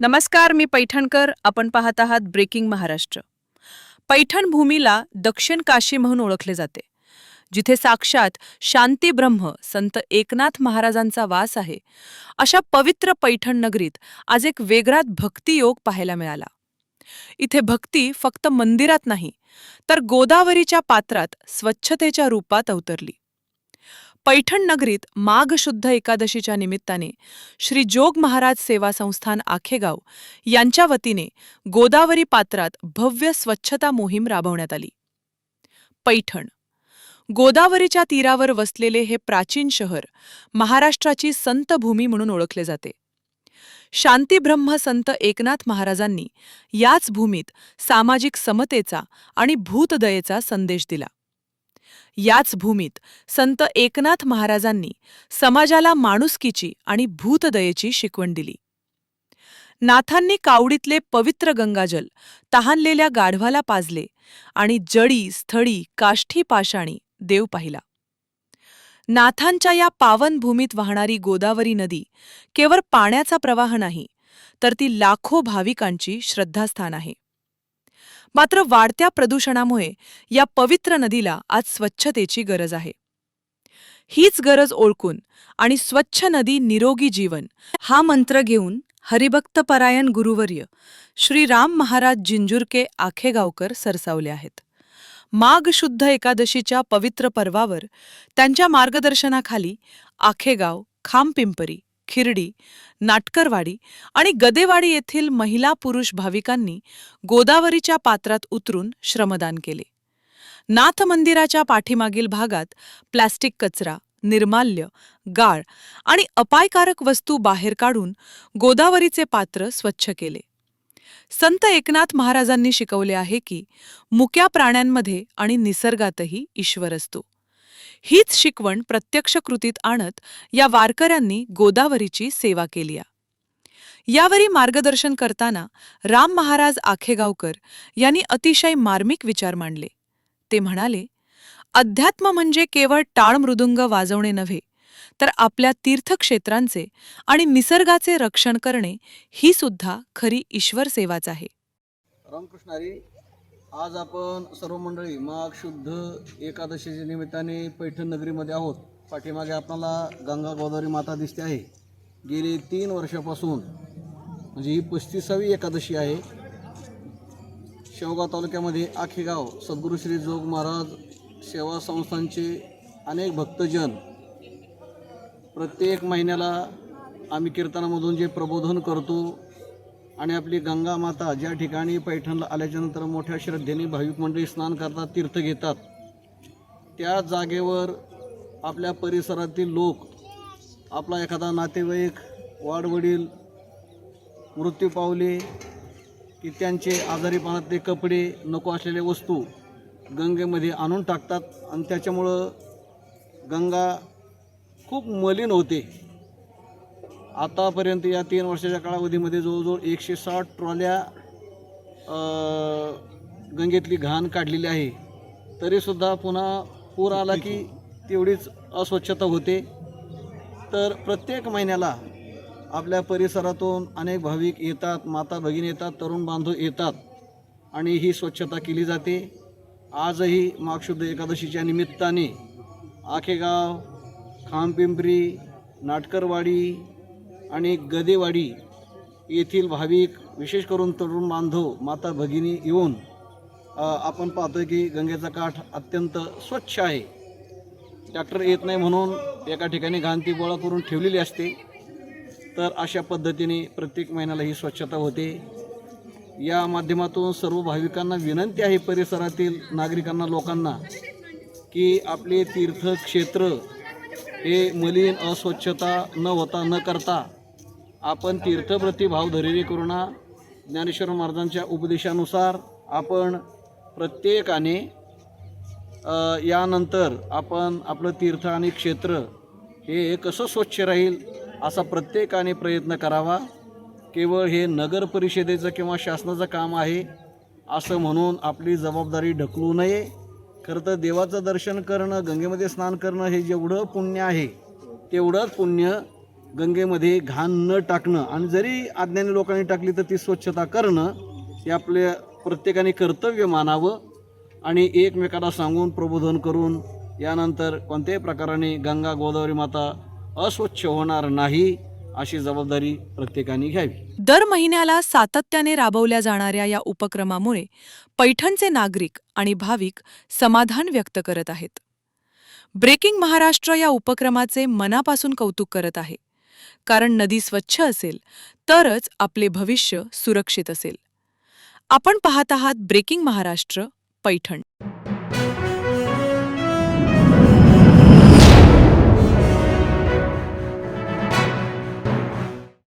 नमस्कार मी पैठणकर. आपण पाहत आहात ब्रेकिंग महाराष्ट्र. पैठण भूमीला दक्षिण काशी म्हणून ओळखले जाते जिथे साक्षात शांती ब्रह्म संत एकनाथ महाराजांचा वास आहे. अशा पवित्र पैठण नगरीत आज एक वेगळाच भक्तियोग पाहायला मिळाला. इथे भक्ती फक्त मंदिरात नाही तर गोदावरीच्या पात्रात स्वच्छतेच्या रूपात अवतरली. पैठण नगरीत माघ शुद्ध एकादशीच्या निमित्ताने श्री जोग महाराज सेवा संस्थान आखेगाव यांच्या वतीने गोदावरी पात्रात भव्य स्वच्छता मोहीम राबवण्यात आली. पैठण. गोदावरीच्या तीरावर वसलेले हे प्राचीन शहर महाराष्ट्राची संतभूमी म्हणून ओळखले जाते. शांतीब्रह्म संत एकनाथ महाराजांनी याच भूमीत सामाजिक समतेचा आणि भूतदयेचा संदेश दिला. याच भूमीत संत एकनाथ महाराजांनी समाजाला माणुसकीची आणि भूतदयेची शिकवण दिली. नाथांनी कावडीतले पवित्र गंगाजल तहानलेल्या गाढवाला पाजले आणि जडी स्थळी काष्ठी पाषाणी देव पाहिला. नाथांच्या या पावन भूमीत वाहणारी गोदावरी नदी केवळ पाण्याचा प्रवाह नाही तर ती लाखो भाविकांची श्रद्धास्थान आहे. मात्र वाढत्या प्रदूषणामुळे या पवित्र नदीला आज स्वच्छतेची गरज आहे. हीच गरज ओळखून आणि स्वच्छ नदी निरोगी जीवन हा मंत्र घेऊन हरिभक्तपरायण गुरुवर्य श्री राम महाराज जिंजुरके आखेगावकर सरसावले आहेत. माघ शुद्ध एकादशीच्या पवित्र पर्वावर त्यांच्या मार्गदर्शनाखाली आखेगाव खामपिंपरी खिरडी नाटकरवाडी आणि गदेवाडी येथील महिला पुरुष भाविकांनी गोदावरीच्या पात्रात उतरून श्रमदान केले. नाथ मंदिराच्या पाठीमागील भागात प्लॅस्टिक कचरा निर्माल्य गाळ आणि अपायकारक वस्तू बाहेर काढून गोदावरीचे पात्र स्वच्छ केले. संत एकनाथ महाराजांनी शिकवले आहे की मुक्या प्राण्यांमध्ये आणि निसर्गातही ईश्वर असतो. हीच शिकवण प्रत्यक्ष कृतीत आणत या वारकऱ्यांनी गोदावरीची सेवा केली यावरी मार्गदर्शन करताना राम महाराज आखेगावकर यांनी अतिशय मार्मिक विचार मांडले. ते म्हणाले अध्यात्म म्हणजे केवळ टाळ मृदुंग वाजवणे नव्हे तर आपल्या तीर्थक्षेत्रांचे आणि निसर्गाचे रक्षण करणे ही सुद्धा खरी ईश्वर सेवाच आहे. रामकृष्ण आज आपण सर्व मंडळी माघ शुद्ध एकादशीच्या निमित्ताने पैठण नगरीमध्ये आहोत. पाठीमागे आपल्याला गंगा गोदावरी माता दिसते आहे. गेली तीन वर्षापासून म्हणजे ही पस्तीसावी एकादशी आहे. शेवगाव तालुक्यामध्ये आखेगाव सद्गुरू श्री जोग महाराज सेवा संस्थांचे अनेक भक्तजन प्रत्येक महिन्याला आम्ही कीर्तनामधून जे प्रबोधन करतो आणि आपली गंगा माता ज्या ठिकाणी पैठणला आल्याच्यानंतर मोठ्या श्रद्धेने भाविक मंडळी स्नान करतात तीर्थ घेतात त्या जागेवर आपल्या परिसरातील लोक आपला एखादा नातेवाईक वाडवडील मृत्यू पावले की त्यांचे आजारीपणातले कपडे नको असलेले वस्तू गंगेमध्ये आणून टाकतात. आणि त्याच्यामुळं गंगा खूप मलिन होते. आतापर्यंत या तीन वर्षाच्या कालावधीमध्ये जवळजवळ एकशे साठ ट्रॉल्या गंगेतली घाण काढलेली आहे. तरीसुद्धा पुन्हा पूर आला की तेवढीच अस्वच्छता होते. तर प्रत्येक महिन्याला आपल्या परिसरातून अनेक भाविक येतात माता भगिनी येतात तरुण बांधव येतात आणि ही स्वच्छता केली जाते. आजही मागशुद्ध एकादशीच्या निमित्ताने आखेगाव खामपिंपरी नाटकरवाडी आणि गदेवाडी येथील भाविक विशेष करून तरुण बांधव माता भगिनी येऊन आपण पाहतोय की गंगेचा काठ अत्यंत स्वच्छ आहे. ट्रॅक्टर येत नाही म्हणून एका ठिकाणी घाण ती गोळा करून ठेवलेली असते. तर अशा पद्धतीने प्रत्येक महिन्याला ही स्वच्छता होते. या माध्यमातून सर्व भाविकांना विनंती आहे परिसरातील नागरिकांना लोकांना की आपले तीर्थक्षेत्र हे मलिन अस्वच्छता न होता न करता आपण तीर्थप्रती भाव धैर्य करुणा ज्ञानेश्वर महाराजांच्या उपदेशानुसार आपण प्रत्येकाने यानंतर आपण आपलं तीर्थ आणि क्षेत्र हे कसं स्वच्छ राहील असा प्रत्येकाने प्रयत्न करावा. केवळ हे नगर परिषदेचं किंवा शासनाचं काम आहे असं म्हणून आपली जबाबदारी ढकलू नये. खरं तर देवाचं दर्शन करणं गंगेमध्ये स्नान करणं हे जेवढं पुण्य आहे तेवढंच पुण्य गंगेमध्ये घाण न टाकणं आणि जरी अज्ञानी लोकांनी टाकली तर ती स्वच्छता करणं हे आपल्या प्रत्येकाने कर्तव्य मानावं आणि एकमेकाला सांगून प्रबोधन करून यानंतर कोणत्याही प्रकाराने गंगा गोदावरी माता अस्वच्छ होणार नाही अशी जबाबदारी प्रत्येकाने घ्यावी. दर महिन्याला सातत्याने राबवल्या जाणाऱ्या या उपक्रमामुळे पैठणचे नागरिक आणि भाविक समाधान व्यक्त करत आहेत. ब्रेकिंग महाराष्ट्र या उपक्रमाचे मनापासून कौतुक करत आहे. कारण नदी स्वच्छ असेल तरच आपले भविष्य सुरक्षित असेल. आपण पाहत आहात ब्रेकिंग महाराष्ट्र पैठण.